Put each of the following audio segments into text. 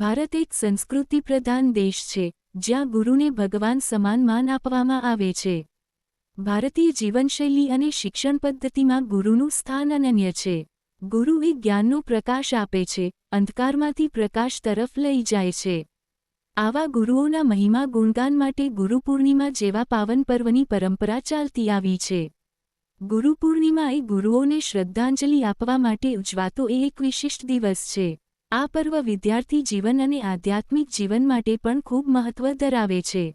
ભારત એક સંસ્કૃતિ પ્રધાન દેશ છે, જ્યાં ગુરુને ભગવાન સમાન માન આપવામાં આવે છે. ભારતીય જીવનશૈલી અને શિક્ષણ પદ્ધતિમાં ગુરુનું સ્થાન અનન્ય છે. ગુરુ એ જ્ઞાનનો પ્રકાશ આપે છે, અંધકારમાંથી પ્રકાશ તરફ લઈ જાય છે. આવા ગુરુઓના મહિમા ગુણગાન માટે ગુરુ પૂર્ણિમા જેવા પાવન પર્વની પરંપરા ચાલતી આવી છે. ગુરુ પૂર્ણિમા એ ગુરુઓને શ્રદ્ધાંજલિ આપવા માટે ઉજવાતો એ એક વિશિષ્ટ દિવસ છે. આ પર્વ વિદ્યાર્થી જીવન અને આધ્યાત્મિક જીવન માટે પણ ખૂબ મહત્વ ધરાવે છે.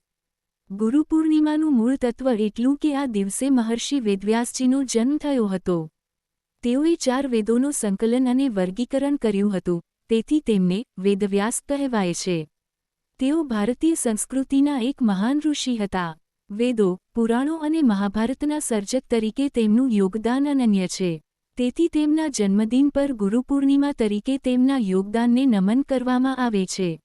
ગુરુ પૂર્ણિમાનું મૂળ તત્વ એટલું કે આ દિવસે મહર્ષિ વેદવ્યાસજીનો જન્મ થયો હતો. તેઓએ ચાર વેદોનું સંકલન અને વર્ગીકરણ કર્યું હતું, તેથી તેમને વેદવ્યાસ કહેવાય છે. તેઓ ભારતીય સંસ્કૃતિના એક મહાન ઋષિ હતા. વેદો પુરાણો અને મહાભારતના સર્જક તરીકે તેમનું યોગદાન અનન્ય છે. તેથી તેમના જન્મદિન પર ગુરુ પૂર્ણિમા તરીકે તેમના યોગદાનને નમન કરવામાં આવે છે.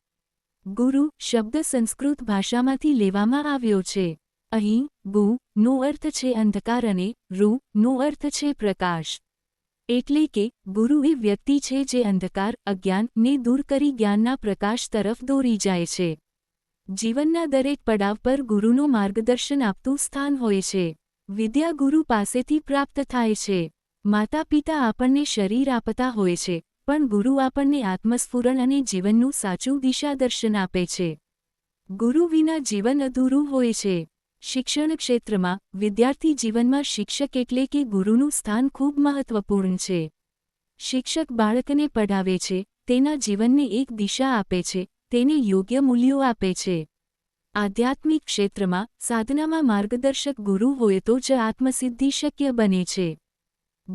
ગુરુ શબ્દ સંસ્કૃત ભાષામાંથી લેવામાં આવ્યો છે. અહીં, ગુ, નો અર્થ છે અંધકાર અને રૂ નો અર્થ છે પ્રકાશ. એટલે કે, ગુરુ એ વ્યક્તિ છે જે અંધકાર અજ્ઞાનને દૂર કરી જ્ઞાનના પ્રકાશ તરફ દોરી જાય છે. જીવનના દરેક પડાવ પર ગુરુનું માર્ગદર્શન આપતું સ્થાન હોય છે. વિદ્યા ગુરુ પાસેથી પ્રાપ્ત થાય છે. માતા પિતા આપણને શરીર આપતા હોય છે, પણ ગુરુ આપણને આત્મસ્ફુરણ અને જીવનનું સાચું દિશાદર્શન આપે છે. ગુરુ વિના જીવન અધૂરું હોય છે. શિક્ષણ ક્ષેત્રમાં વિદ્યાર્થી જીવનમાં શિક્ષક એટલે કે ગુરુનું સ્થાન ખૂબ મહત્વપૂર્ણ છે. શિક્ષક બાળકને પઢાવે છે, તેના જીવનને એક દિશા આપે છે, તેને યોગ્ય મૂલ્યો આપે છે. આધ્યાત્મિક ક્ષેત્રમાં સાધનામાં માર્ગદર્શક ગુરુ હોય તો જ આત્મસિદ્ધિ શક્ય બને છે.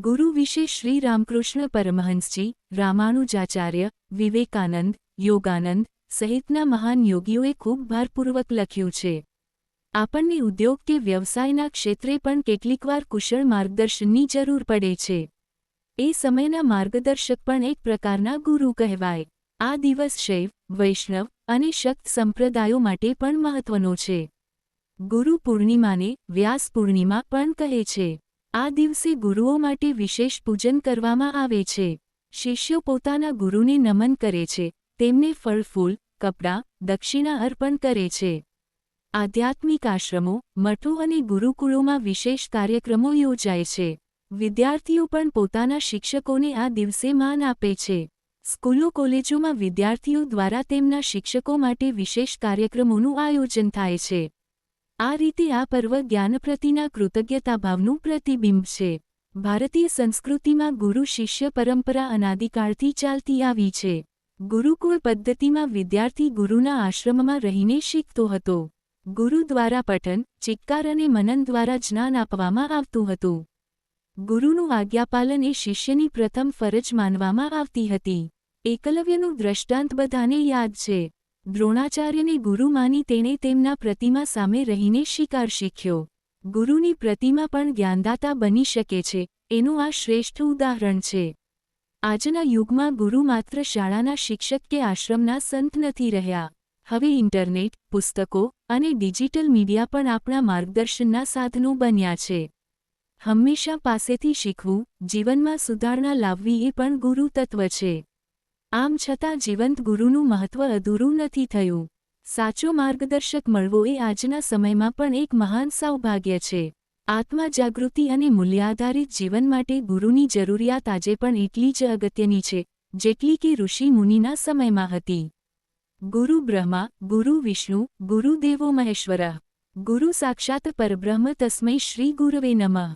ગુરુ વિશે શ્રી રામકૃષ્ણ પરમહંસજી, રામાનુજાચાર્ય, વિવેકાનંદ, યોગાનંદ સહિતના મહાન યોગીઓએ ખૂબ ભારપૂર્વક લખ્યું છે. આપણને ઉદ્યોગ કે વ્યવસાયના ક્ષેત્રે પણ કેટલીકવાર કુશળ માર્ગદર્શનની જરૂર પડે છે. એ સમયના માર્ગદર્શક પણ એક પ્રકારના ગુરુ કહેવાય. આ દિવસ શૈવ, વૈષ્ણવ અને શક્ત સંપ્રદાયો માટે પણ મહત્વનો છે. ગુરુ પૂર્ણિમાને વ્યાસ પૂર્ણિમા પણ કહે છે. આ દિવસે ગુરુઓ માટે વિશેષ પૂજન કરવામાં આવે છે. શિષ્યો પોતાના ગુરુને નમન કરે છે. તેમને ફળફૂલ કપડાં, દક્ષિણા અર્પણ કરે છે. આધ્યાત્મિક આશ્રમો, મઠો અને ગુરુકુળોમાં વિશેષ કાર્યક્રમો યોજાય છે. વિદ્યાર્થીઓ પણ પોતાના શિક્ષકોને આ દિવસે માન આપે છે. સ્કૂલો, કોલેજોમાં વિદ્યાર્થીઓ દ્વારા તેમના શિક્ષકો માટે વિશેષ કાર્યક્રમોનું આયોજન થાય છે. આ રીતે આ પર્વ જ્ઞાન પ્રતિના કૃતજ્ઞતાભાવનું પ્રતિબિંબ છે. ભારતીય સંસ્કૃતિમાં ગુરુ શિષ્ય પરંપરા અનાદિકાળથી ચાલતી આવી છે. ગુરુકુળ પદ્ધતિમાં વિદ્યાર્થી ગુરુના આશ્રમમાં રહીને શીખતો હતો. ગુરુ દ્વારા પઠન ચિક્કાર અને મનન દ્વારા જ્ઞાન આપવામાં આવતું હતું. ગુરુનું આજ્ઞાપાલન એ શિષ્યની પ્રથમ ફરજ માનવામાં આવતી હતી. એકલવ્યનું દ્રષ્ટાંત બધાને યાદ છે. દ્રોણાચાર્યને ગુરુ માની તેણે તેમના પ્રતિમા સામે રહીને શિકાર શીખ્યો. ગુરુની પ્રતિમા પણ જ્ઞાનદાતા બની શકે છે, એનું આ શ્રેષ્ઠ ઉદાહરણ છે. આજના યુગમાં ગુરુ માત્ર શાળાના શિક્ષક કે આશ્રમના સંત નથી રહ્યા. હવે ઇન્ટરનેટ, પુસ્તકો અને ડિજિટલ મીડિયા પણ આપણા માર્ગદર્શનના સાધનો બન્યા છે. હંમેશા પાસેથી શીખવું, જીવનમાં સુધારણા લાવવી એ પણ ગુરુ તત્વ છે. આમ છતાં જીવંત ગુરુનું મહત્વ અધૂરું નથી થયું. સાચો માર્ગદર્શક મળવો એ આજના સમયમાં પણ એક મહાન સૌભાગ્ય છે. આત્મા જાગૃતિ અને મૂલ્યાધારિત જીવન માટે ગુરુની જરૂરિયાત આજે પણ એટલી જ અગત્યની છે, જેટલી કે ઋષિ મુનિના સમયમાં હતી. ગુરુ બ્રહ્મા, ગુરુ વિષ્ણુ ગુરુદેવો મહેશ્વર. ગુરુ સાક્ષાત પરબ્રહ્મ તસ્મૈ શ્રી ગુરવે નમઃ.